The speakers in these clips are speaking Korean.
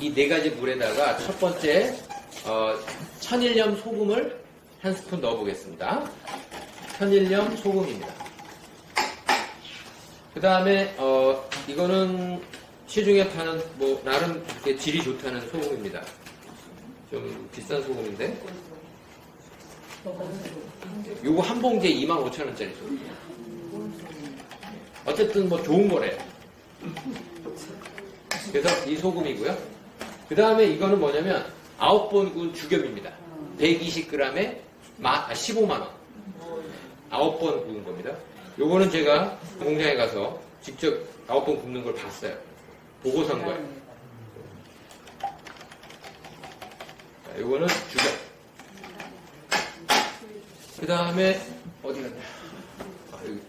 이 네 가지 물에다가 첫 번째 어, 천일염 소금을 한 스푼 넣어보겠습니다. 천일염 소금입니다. 그 다음에 어, 이거는 시중에 파는 뭐 나름 질이 좋다는 소금입니다. 좀 비싼 소금인데 요거 한 봉지에 25,000원짜리 소금. 어쨌든 뭐 좋은 거래요. 그래서 이 소금이고요. 그 다음에 이거는 뭐냐면 9번 구운 죽염입니다. 120g에 15만원. 9번 구운 겁니다. 요거는 제가 공장에 가서 직접 9번 굽는 걸 봤어요. 보고 산 거예요. 자, 요거는 죽염. 그 다음에 어디 갔냐? 아, 여기.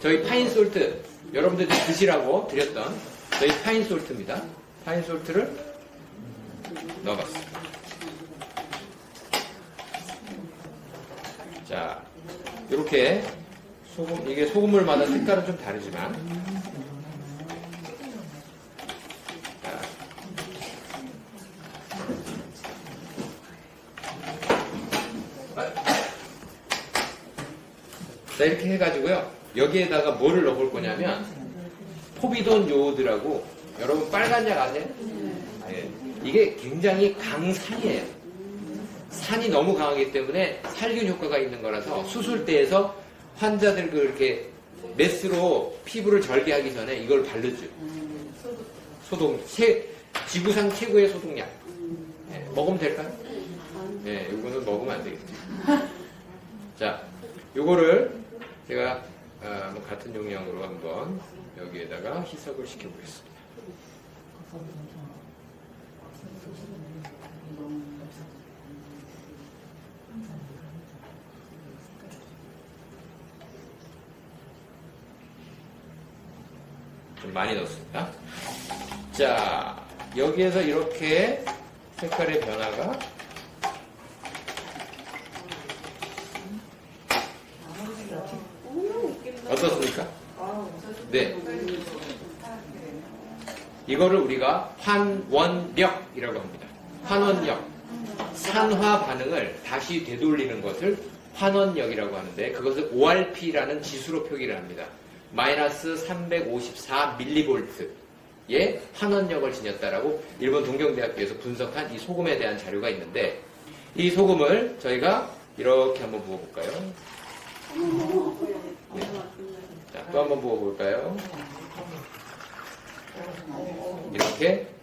저희 파인솔트 여러분들이 드시라고 드렸던 저희 파인솔트입니다. 파인솔트를 넣어봤습니다. 자, 이렇게 소금 이게 소금물마다 색깔은 좀 다르지만 자, 자, 이렇게 해가지고요. 여기에다가 뭐를 넣어볼 거냐면, 포비돈 요오드라고, 여러분 빨간 약 아세요? 예. 이게 굉장히 강산이에요. 산이 너무 강하기 때문에 살균 효과가 있는 거라서 수술대에서 환자들 그 이렇게 메스로 피부를 절개하기 전에 이걸 바르죠. 소독, 세, 지구상 최고의 소독약. 예, 먹으면 될까요? 예, 이거는 먹으면 안 되겠죠. 자, 요거를 제가 아, 뭐 같은 용량으로 한번 여기에다가 희석을 시켜보겠습니다. 좀 많이 넣었습니다. 자, 여기에서 이렇게 색깔의 변화가 어떻습니까? 네. 이거를 우리가 환원력이라고 합니다. 환원력. 산화 반응을 다시 되돌리는 것을 환원력이라고 하는데 그것을 ORP라는 지수로 표기를 합니다. 마이너스 354 밀리볼트의 환원력을 지녔다라고 일본 동경대학교에서 분석한 이 소금에 대한 자료가 있는데 이 소금을 저희가 이렇게 한번 부어볼까요? 자, 또 한번 부어볼까요? 이렇게